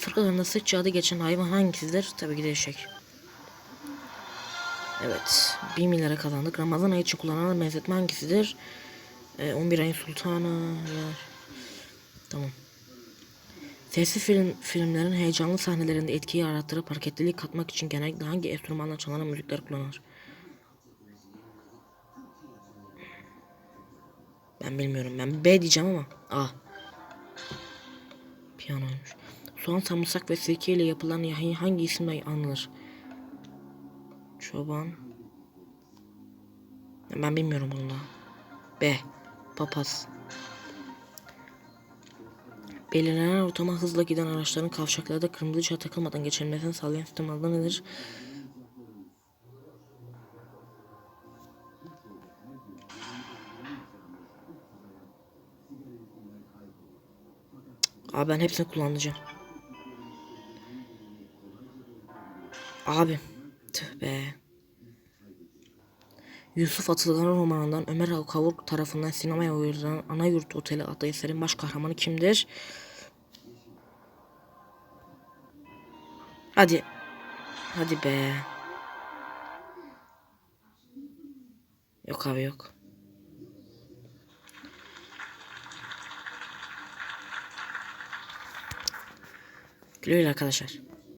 fırkalarında sıkça adı geçen hayvan hangisidir? Tabii ki de eşek. Evet. 1 milyara kazandık. Ramazan ayı için kullanılan benzetme hangisidir? Ee, 11 ayın sultanı. Tamam. Sesli film, filmlerin heyecanlı sahnelerinde etkiyi arattırıp hareketlilik katmak için genellikle hangi enstrümanla çalınan müzikler kullanılır? Ben bilmiyorum. Ben B diyeceğim ama A. Piyanoymuş. Soğan, sarımsak ve sirke ile yapılan yahi hangi isimle anılır? Çoban. Ben bilmiyorum bunu. B. Papaz. Belirlenen ortama hızla giden araçların kavşaklarda kırmızı ışığa takılmadan geçilmesini sağlayan sistem adı nedir? Abi ben hepsini kullanacağım. Abi. Tüh be. Yusuf Atılgan romanından Ömer Kavuk tarafından sinemaya uyarlanan Ana Yurt Oteli adlı eserin baş kahramanı kimdir? Hadi. Hadi be. Yok abi yok. Güle arkadaşlar.